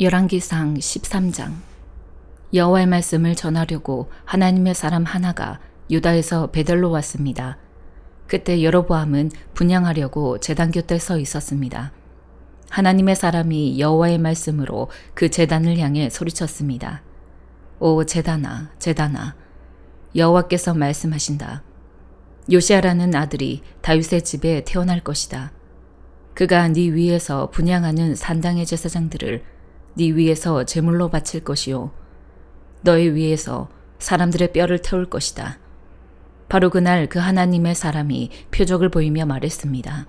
열왕기상 13장 여호와의 말씀을 전하려고 하나님의 사람 하나가 유다에서 베델로 왔습니다. 그때 여로보암은 분양하려고 제단 곁에 서 있었습니다. 하나님의 사람이 여호와의 말씀으로 그 제단을 향해 소리쳤습니다. 오 제단아 제단아 여호와께서 말씀하신다. 요시아라는 아들이 다윗의 집에 태어날 것이다. 그가 네 위에서 분양하는 산당의 제사장들을 네 위에서 제물로 바칠 것이요 너의 위에서 사람들의 뼈를 태울 것이다. 바로 그날 그 하나님의 사람이 표적을 보이며 말했습니다.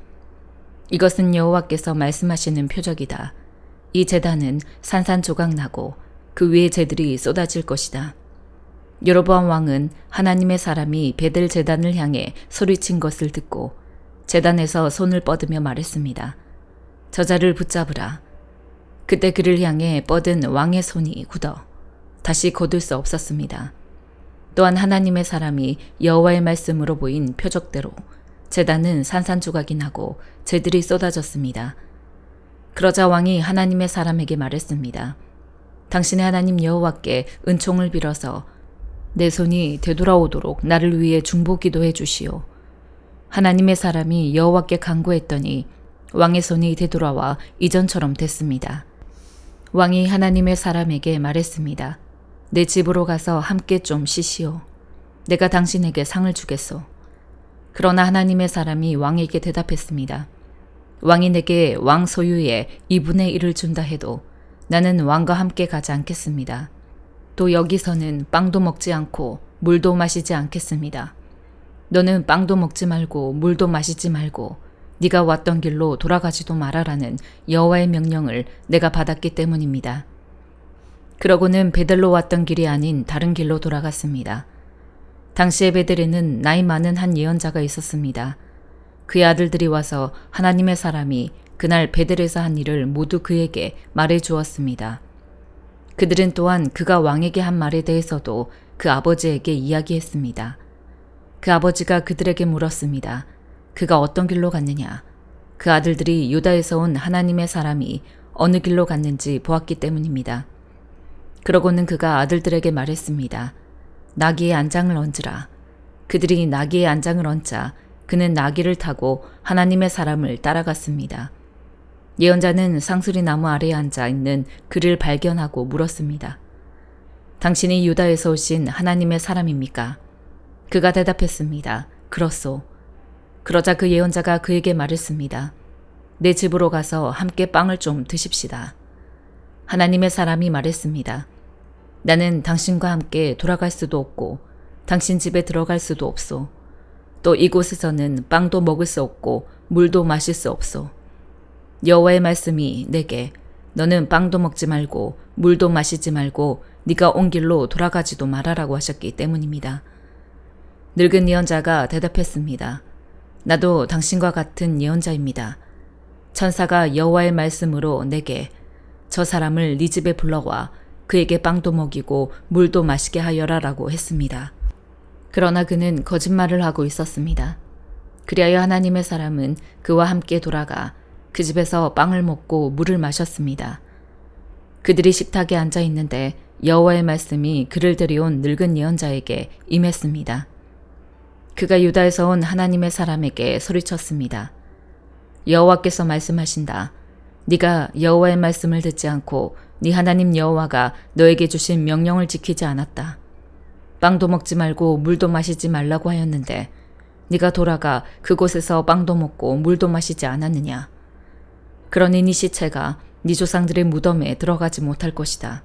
이것은 여호와께서 말씀하시는 표적이다. 이 재단은 산산조각 나고 그 위에 재들이 쏟아질 것이다. 여로보암 왕은 하나님의 사람이 베델 재단을 향해 소리친 것을 듣고 재단에서 손을 뻗으며 말했습니다. 저자를 붙잡으라. 그때 그를 향해 뻗은 왕의 손이 굳어 다시 거둘 수 없었습니다. 또한 하나님의 사람이 여호와의 말씀으로 보인 표적대로 재단은 산산조각이 나고 재들이 쏟아졌습니다. 그러자 왕이 하나님의 사람에게 말했습니다. 당신의 하나님 여호와께 은총을 빌어서 내 손이 되돌아오도록 나를 위해 중보 기도 해 주시오. 하나님의 사람이 여호와께 간구했더니 왕의 손이 되돌아와 이전처럼 됐습니다. 왕이 하나님의 사람에게 말했습니다. 내 집으로 가서 함께 좀 쉬시오. 내가 당신에게 상을 주겠소. 그러나 하나님의 사람이 왕에게 대답했습니다. 왕이 내게 왕 소유의 2분의 1을 준다 해도 나는 왕과 함께 가지 않겠습니다. 또 여기서는 빵도 먹지 않고 물도 마시지 않겠습니다. 너는 빵도 먹지 말고 물도 마시지 말고 네가 왔던 길로 돌아가지도 말아라는 여호와의 명령을 내가 받았기 때문입니다. 그러고는 베델로 왔던 길이 아닌 다른 길로 돌아갔습니다. 당시의 베델에는 나이 많은 한 예언자가 있었습니다. 그의 아들들이 와서 하나님의 사람이 그날 베델에서 한 일을 모두 그에게 말해 주었습니다. 그들은 또한 그가 왕에게 한 말에 대해서도 그 아버지에게 이야기했습니다. 그 아버지가 그들에게 물었습니다. 그가 어떤 길로 갔느냐? 그 아들들이 유다에서 온 하나님의 사람이 어느 길로 갔는지 보았기 때문입니다. 그러고는 그가 아들들에게 말했습니다. 나귀의 안장을 얹으라. 그들이 나귀의 안장을 얹자 그는 나귀를 타고 하나님의 사람을 따라갔습니다. 예언자는 상수리 나무 아래에 앉아 있는 그를 발견하고 물었습니다. 당신이 유다에서 오신 하나님의 사람입니까? 그가 대답했습니다. 그렇소. 그러자 그 예언자가 그에게 말했습니다. 내 집으로 가서 함께 빵을 좀 드십시다. 하나님의 사람이 말했습니다. 나는 당신과 함께 돌아갈 수도 없고 당신 집에 들어갈 수도 없소. 또 이곳에서는 빵도 먹을 수 없고 물도 마실 수 없소. 여호와의 말씀이 내게 너는 빵도 먹지 말고 물도 마시지 말고 네가 온 길로 돌아가지도 말아라고 하셨기 때문입니다. 늙은 예언자가 대답했습니다. 나도 당신과 같은 예언자입니다. 천사가 여호와의 말씀으로 내게 저 사람을 네 집에 불러와 그에게 빵도 먹이고 물도 마시게 하여라라고 했습니다. 그러나 그는 거짓말을 하고 있었습니다. 그리하여 하나님의 사람은 그와 함께 돌아가 그 집에서 빵을 먹고 물을 마셨습니다. 그들이 식탁에 앉아 있는데 여호와의 말씀이 그를 들여온 늙은 예언자에게 임했습니다. 그가 유다에서 온 하나님의 사람에게 소리쳤습니다. 여호와께서 말씀하신다. 네가 여호와의 말씀을 듣지 않고 네 하나님 여호와가 너에게 주신 명령을 지키지 않았다. 빵도 먹지 말고 물도 마시지 말라고 하였는데 네가 돌아가 그곳에서 빵도 먹고 물도 마시지 않았느냐? 그러니 네 시체가 네 조상들의 무덤에 들어가지 못할 것이다.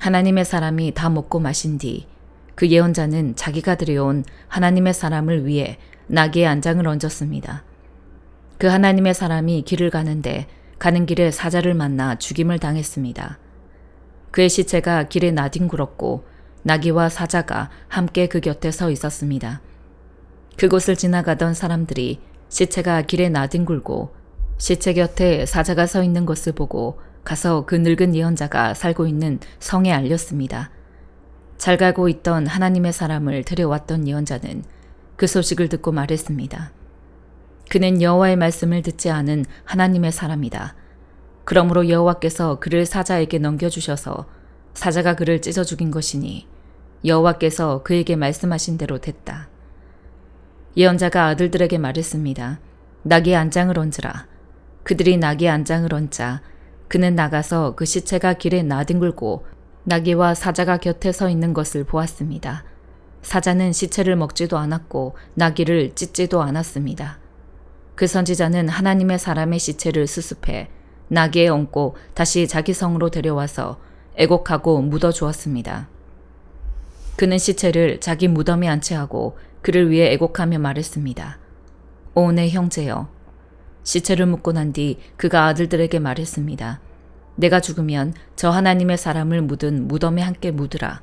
하나님의 사람이 다 먹고 마신 뒤 그 예언자는 자기가 들여온 하나님의 사람을 위해 나귀의 안장을 얹었습니다. 그 하나님의 사람이 길을 가는데 가는 길에 사자를 만나 죽임을 당했습니다. 그의 시체가 길에 나뒹굴었고 나귀와 사자가 함께 그 곁에 서 있었습니다. 그곳을 지나가던 사람들이 시체가 길에 나뒹굴고 시체 곁에 사자가 서 있는 것을 보고 가서 그 늙은 예언자가 살고 있는 성에 알렸습니다. 잘 가고 있던 하나님의 사람을 데려왔던 예언자는 그 소식을 듣고 말했습니다. 그는 여호와의 말씀을 듣지 않은 하나님의 사람이다. 그러므로 여호와께서 그를 사자에게 넘겨주셔서 사자가 그를 찢어 죽인 것이니 여호와께서 그에게 말씀하신 대로 됐다. 예언자가 아들들에게 말했습니다. 나귀의 안장을 얹으라. 그들이 나귀의 안장을 얹자 그는 나가서 그 시체가 길에 나뒹굴고 나귀와 사자가 곁에 서 있는 것을 보았습니다. 사자는 시체를 먹지도 않았고 나귀를 찢지도 않았습니다. 그 선지자는 하나님의 사람의 시체를 수습해 나귀에 얹고 다시 자기 성으로 데려와서 애곡하고 묻어 주었습니다. 그는 시체를 자기 무덤에 안치하고 그를 위해 애곡하며 말했습니다. 오내 형제여. 시체를 묻고 난 뒤 그가 아들들에게 말했습니다. 내가 죽으면 저 하나님의 사람을 묻은 무덤에 함께 묻으라.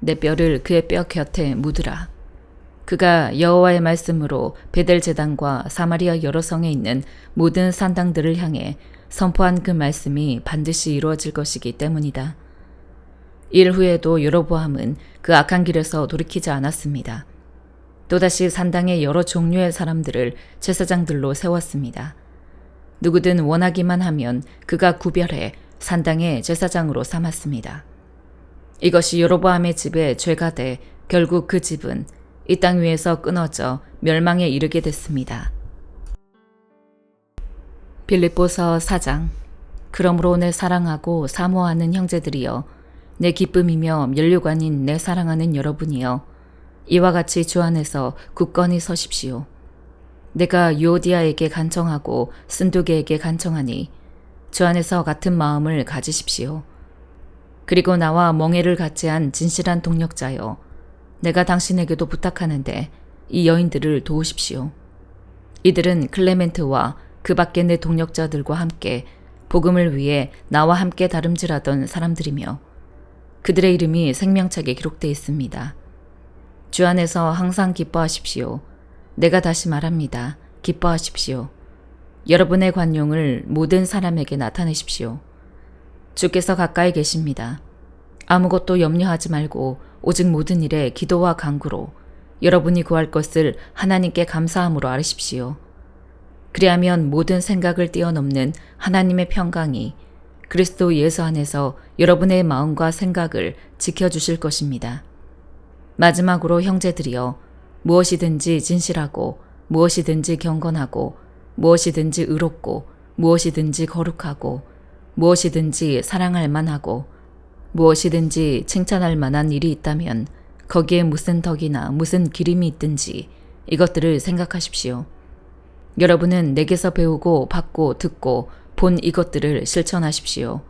내 뼈를 그의 뼈 곁에 묻으라. 그가 여호와의 말씀으로 베델 제단과 사마리아 여러 성에 있는 모든 산당들을 향해 선포한 그 말씀이 반드시 이루어질 것이기 때문이다. 일 후에도 여로보암은 그 악한 길에서 돌이키지 않았습니다. 또다시 산당의 여러 종류의 사람들을 제사장들로 세웠습니다. 누구든 원하기만 하면 그가 구별해 산당의 제사장으로 삼았습니다. 이것이 여로보암의 집에 죄가 돼 결국 그 집은 이 땅 위에서 끊어져 멸망에 이르게 됐습니다. 빌립보서 4장 그러므로 내 사랑하고 사모하는 형제들이여 내 기쁨이며 면류관인 내 사랑하는 여러분이여 이와 같이 주 안에서 굳건히 서십시오. 내가 유오디아에게 간청하고 쓴두개에게 간청하니 주 안에서 같은 마음을 가지십시오. 그리고 나와 멍해를 같이 한 진실한 동력자여 내가 당신에게도 부탁하는데 이 여인들을 도우십시오. 이들은 클레멘트와 그 밖의 내 동력자들과 함께 복음을 위해 나와 함께 다름질하던 사람들이며 그들의 이름이 생명책에 기록되어 있습니다. 주 안에서 항상 기뻐하십시오. 내가 다시 말합니다. 기뻐하십시오. 여러분의 관용을 모든 사람에게 나타내십시오. 주께서 가까이 계십니다. 아무것도 염려하지 말고 오직 모든 일에 기도와 간구로 여러분이 구할 것을 하나님께 감사함으로 아르십시오. 그리하면 모든 생각을 뛰어넘는 하나님의 평강이 그리스도 예수 안에서 여러분의 마음과 생각을 지켜주실 것입니다. 마지막으로 형제들이여 무엇이든지 진실하고 무엇이든지 경건하고 무엇이든지 의롭고 무엇이든지 거룩하고 무엇이든지 사랑할 만하고 무엇이든지 칭찬할 만한 일이 있다면 거기에 무슨 덕이나 무슨 기림이 있든지 이것들을 생각하십시오. 여러분은 내게서 배우고 받고 듣고 본 이것들을 실천하십시오.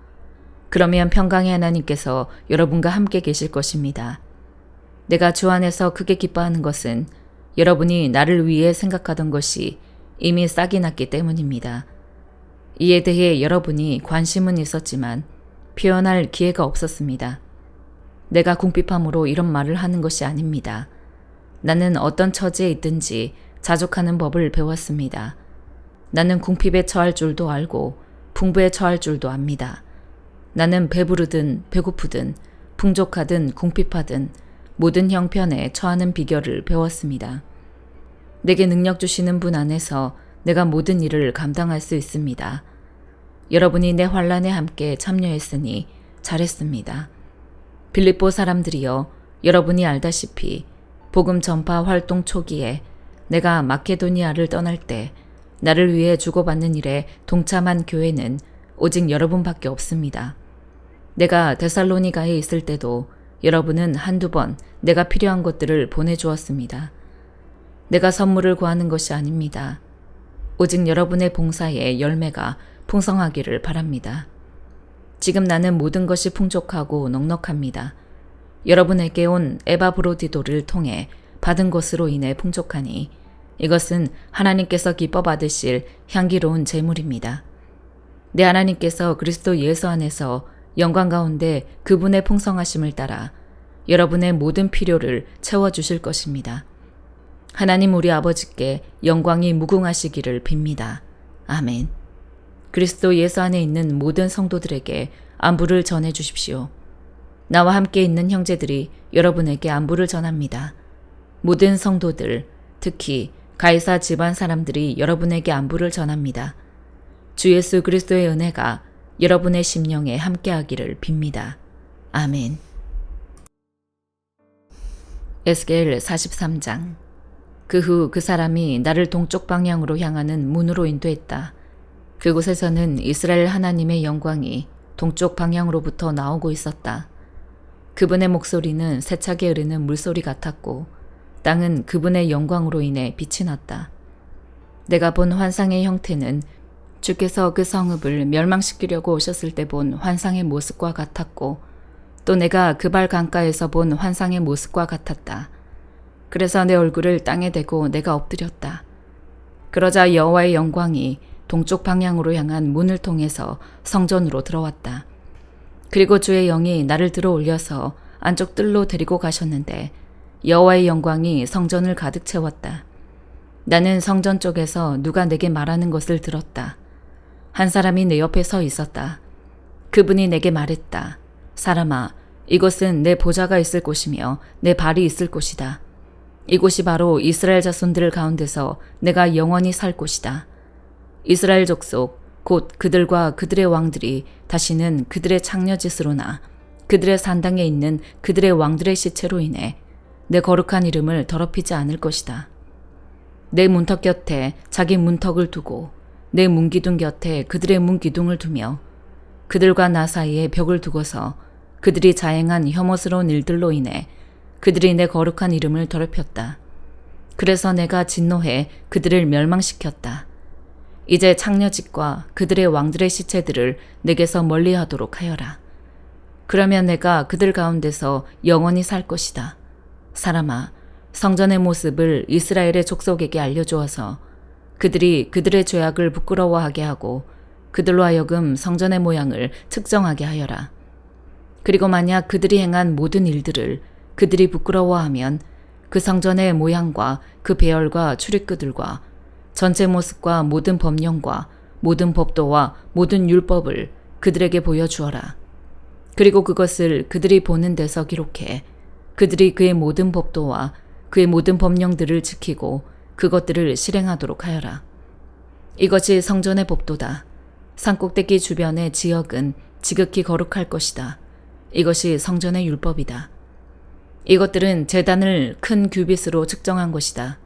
그러면 평강의 하나님께서 여러분과 함께 계실 것입니다. 내가 주 안에서 크게 기뻐하는 것은 여러분이 나를 위해 생각하던 것이 이미 싹이 났기 때문입니다. 이에 대해 여러분이 관심은 있었지만 표현할 기회가 없었습니다. 내가 궁핍함으로 이런 말을 하는 것이 아닙니다. 나는 어떤 처지에 있든지 자족하는 법을 배웠습니다. 나는 궁핍에 처할 줄도 알고 풍부에 처할 줄도 압니다. 나는 배부르든 배고프든 풍족하든 궁핍하든 모든 형편에 처하는 비결을 배웠습니다. 내게 능력 주시는 분 안에서 내가 모든 일을 감당할 수 있습니다. 여러분이 내 환란에 함께 참여했으니 잘했습니다. 빌립보 사람들이여 여러분이 알다시피 복음 전파 활동 초기에 내가 마케도니아를 떠날 때 나를 위해 주고받는 일에 동참한 교회는 오직 여러분밖에 없습니다. 내가 데살로니가에 있을 때도 여러분은 한두 번 내가 필요한 것들을 보내주었습니다. 내가 선물을 구하는 것이 아닙니다. 오직 여러분의 봉사의 열매가 풍성하기를 바랍니다. 지금 나는 모든 것이 풍족하고 넉넉합니다. 여러분에게 온 에바 브로디도를 통해 받은 것으로 인해 풍족하니 이것은 하나님께서 기뻐 받으실 향기로운 재물입니다. 내 하나님께서 그리스도 예수 안에서 영광 가운데 그분의 풍성하심을 따라 여러분의 모든 필요를 채워주실 것입니다. 하나님 우리 아버지께 영광이 무궁하시기를 빕니다. 아멘. 그리스도 예수 안에 있는 모든 성도들에게 안부를 전해 주십시오. 나와 함께 있는 형제들이 여러분에게 안부를 전합니다. 모든 성도들, 특히 가이사 집안 사람들이 여러분에게 안부를 전합니다. 주 예수 그리스도의 은혜가 여러분의 심령에 함께하기를 빕니다. 아멘. 에스겔 43장 그후그 사람이 나를 동쪽 방향으로 향하는 문으로 인도했다. 그곳에서는 이스라엘 하나님의 영광이 동쪽 방향으로부터 나오고 있었다. 그분의 목소리는 세차게 흐르는 물소리 같았고 땅은 그분의 영광으로 인해 빛이 났다. 내가 본 환상의 형태는 주께서 그 성읍을 멸망시키려고 오셨을 때 본 환상의 모습과 같았고 또 내가 그발 강가에서 본 환상의 모습과 같았다. 그래서 내 얼굴을 땅에 대고 내가 엎드렸다. 그러자 여호와의 영광이 동쪽 방향으로 향한 문을 통해서 성전으로 들어왔다. 그리고 주의 영이 나를 들어 올려서 안쪽 뜰로 데리고 가셨는데 여호와의 영광이 성전을 가득 채웠다. 나는 성전 쪽에서 누가 내게 말하는 것을 들었다. 한 사람이 내 옆에 서 있었다. 그분이 내게 말했다. 사람아, 이곳은 내 보좌가 있을 곳이며 내 발이 있을 곳이다. 이곳이 바로 이스라엘 자손들 가운데서 내가 영원히 살 곳이다. 이스라엘 족속, 곧 그들과 그들의 왕들이 다시는 그들의 창녀짓으로나 그들의 산당에 있는 그들의 왕들의 시체로 인해 내 거룩한 이름을 더럽히지 않을 것이다. 내 문턱 곁에 자기 문턱을 두고 내 문기둥 곁에 그들의 문기둥을 두며 그들과 나 사이에 벽을 두고서 그들이 자행한 혐오스러운 일들로 인해 그들이 내 거룩한 이름을 더럽혔다. 그래서 내가 진노해 그들을 멸망시켰다. 이제 창녀집과 그들의 왕들의 시체들을 내게서 멀리 하도록 하여라. 그러면 내가 그들 가운데서 영원히 살 것이다. 사람아, 성전의 모습을 이스라엘의 족속에게 알려주어서 그들이 그들의 죄악을 부끄러워하게 하고 그들로 하여금 성전의 모양을 측정하게 하여라. 그리고 만약 그들이 행한 모든 일들을 그들이 부끄러워하면 그 성전의 모양과 그 배열과 출입구들과 전체 모습과 모든 법령과 모든 법도와 모든 율법을 그들에게 보여주어라. 그리고 그것을 그들이 보는 데서 기록해 그들이 그의 모든 법도와 그의 모든 법령들을 지키고 그것들을 실행하도록 하여라. 이것이 성전의 법도다. 산꼭대기 주변의 지역은 지극히 거룩할 것이다. 이것이 성전의 율법이다. 이것들은 재단을 큰 규빗으로 측정한 것이다.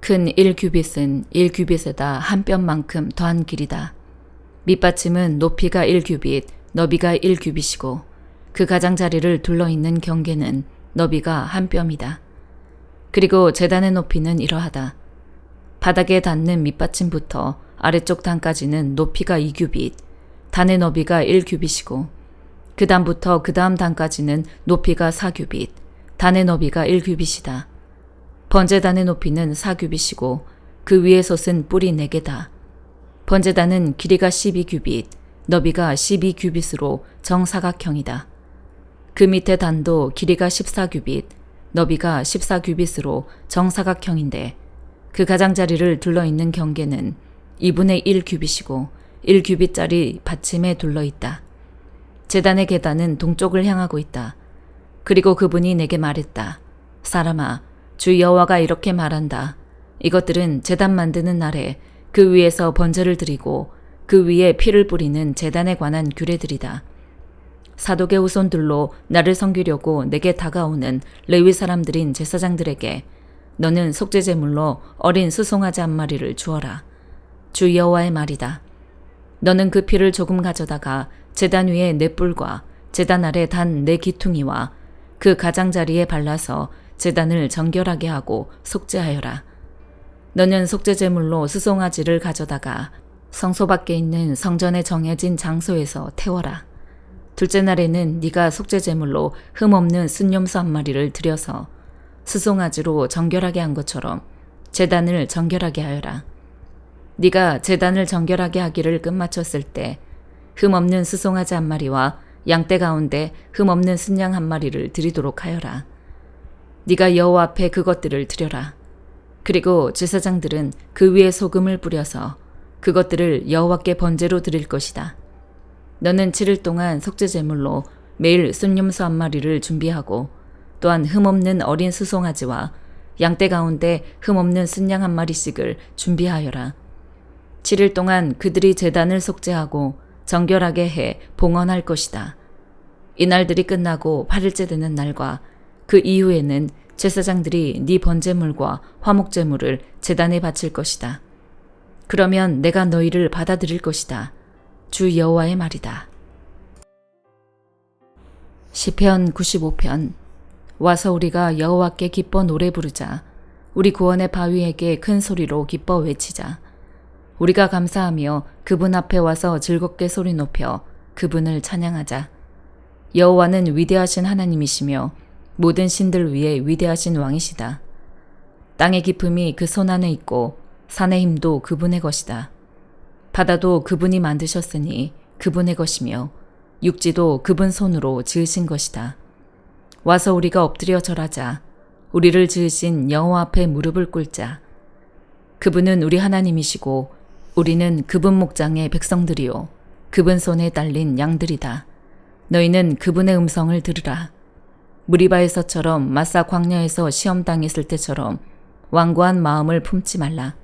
큰 1규빗은 1규빗에다 한 뼘만큼 더한 길이다. 밑받침은 높이가 1규빗, 너비가 1규빗이고 그 가장자리를 둘러있는 경계는 너비가 한 뼘이다. 그리고 재단의 높이는 이러하다. 바닥에 닿는 밑받침부터 아래쪽 단까지는 높이가 2규빗, 단의 너비가 1규빗이고 그 다음부터 그 다음 단까지는 높이가 4규빗, 단의 너비가 1규빗이다. 번제단의 높이는 4규빗이고 그 위에 솟은 뿔이 4개다. 번제단은 길이가 12규빗, 너비가 12규빗으로 정사각형이다. 그 밑에 단도 길이가 14규빗, 너비가 14규빗으로 정사각형인데 그 가장자리를 둘러있는 경계는 2분의 1 규빗이고 1 규빗짜리 받침에 둘러있다. 재단의 계단은 동쪽을 향하고 있다. 그리고 그분이 내게 말했다. 사람아, 주 여호와가 이렇게 말한다. 이것들은 재단 만드는 날에 그 위에서 번제를 드리고 그 위에 피를 뿌리는 재단에 관한 규례들이다. 사독의 후손들로 나를 섬기려고 내게 다가오는 레위 사람들인 제사장들에게 너는 속죄 제물로 어린 수송아지 한 마리를 주어라. 주 여호와의 말이다. 너는 그 피를 조금 가져다가 재단 위에 내 뿔과 재단 아래 단 내 기퉁이와 그 가장자리에 발라서 재단을 정결하게 하고 속죄하여라. 너는 속죄 제물로 수송아지를 가져다가 성소 밖에 있는 성전에 정해진 장소에서 태워라. 둘째 날에는 네가 속죄 제물로 흠 없는 순념수 한 마리를 들여서 수송아지로 정결하게 한 것처럼 재단을 정결하게 하여라. 네가 재단을 정결하게 하기를 끝마쳤을 때 흠 없는 수송아지 한 마리와 양떼 가운데 흠 없는 순양 한 마리를 드리도록 하여라. 네가 여호와 앞에 그것들을 드려라. 그리고 제사장들은 그 위에 소금을 뿌려서 그것들을 여호와께 번제로 드릴 것이다. 너는 7일 동안 속죄 제물로 매일 순념수 한 마리를 준비하고 또한 흠없는 어린 수송아지와 양떼 가운데 흠없는 순양 한 마리씩을 준비하여라. 7일 동안 그들이 재단을 속죄하고 정결하게 해 봉헌할 것이다. 이 날들이 끝나고 8일째 되는 날과 그 이후에는 제사장들이 네 번제물과 화목제물을 제단에 바칠 것이다. 그러면 내가 너희를 받아들일 것이다. 주 여호와의 말이다. 시편 95편 와서 우리가 여호와께 기뻐 노래 부르자 우리 구원의 바위에게 큰 소리로 기뻐 외치자 우리가 감사하며 그분 앞에 와서 즐겁게 소리 높여 그분을 찬양하자 여호와는 위대하신 하나님이시며 모든 신들 위에 위대하신 왕이시다. 땅의 깊음이 그 손 안에 있고 산의 힘도 그분의 것이다. 바다도 그분이 만드셨으니 그분의 것이며 육지도 그분 손으로 지으신 것이다. 와서 우리가 엎드려 절하자. 우리를 지으신 여호와 앞에 무릎을 꿇자. 그분은 우리 하나님이시고 우리는 그분 목장의 백성들이요 그분 손에 딸린 양들이다. 너희는 그분의 음성을 들으라. 무리바에서처럼 마사 광야에서 시험 당했을 때처럼 완고한 마음을 품지 말라.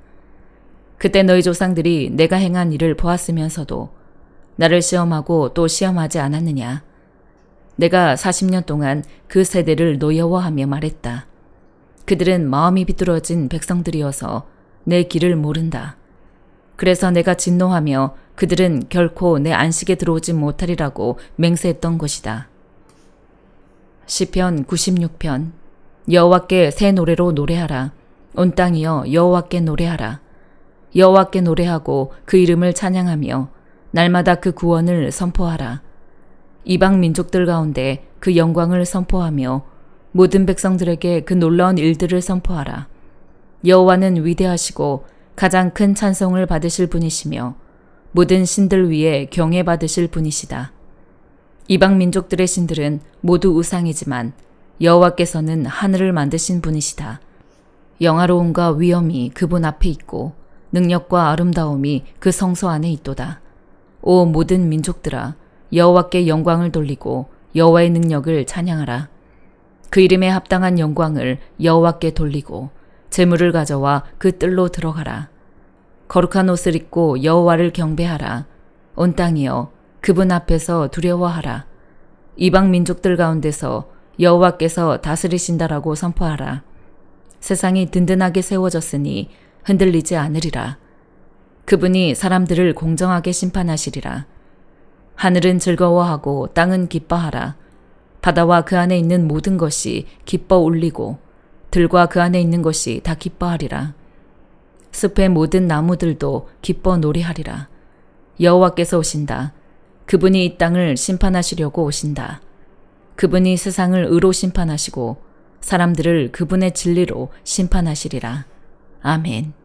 그때 너희 조상들이 내가 행한 일을 보았으면서도 나를 시험하고 또 시험하지 않았느냐. 내가 40년 동안 그 세대를 노여워하며 말했다. 그들은 마음이 비뚤어진 백성들이어서 내 길을 모른다. 그래서 내가 진노하며 그들은 결코 내 안식에 들어오지 못하리라고 맹세했던 것이다. 시편 96편 여호와께 새 노래로 노래하라. 온 땅이여 여호와께 노래하라. 여호와께 노래하고 그 이름을 찬양하며 날마다 그 구원을 선포하라. 이방 민족들 가운데 그 영광을 선포하며 모든 백성들에게 그 놀라운 일들을 선포하라. 여호와는 위대하시고 가장 큰 찬송을 받으실 분이시며 모든 신들 위에 경외 받으실 분이시다. 이방 민족들의 신들은 모두 우상이지만 여호와께서는 하늘을 만드신 분이시다. 영화로움과 위엄이 그분 앞에 있고 능력과 아름다움이 그 성소 안에 있도다. 오 모든 민족들아 여호와께 영광을 돌리고 여호와의 능력을 찬양하라. 그 이름에 합당한 영광을 여호와께 돌리고 재물을 가져와 그 뜰로 들어가라. 거룩한 옷을 입고 여호와를 경배하라. 온 땅이여 그분 앞에서 두려워하라. 이방 민족들 가운데서 여호와께서 다스리신다라고 선포하라. 세상이 든든하게 세워졌으니 흔들리지 않으리라. 그분이 사람들을 공정하게 심판하시리라. 하늘은 즐거워하고 땅은 기뻐하라. 바다와 그 안에 있는 모든 것이 기뻐 울리고 들과 그 안에 있는 것이 다 기뻐하리라. 숲의 모든 나무들도 기뻐 노래하리라. 여호와께서 오신다. 그분이 이 땅을 심판하시려고 오신다. 그분이 세상을 의로 심판하시고 사람들을 그분의 진리로 심판하시리라. 아멘.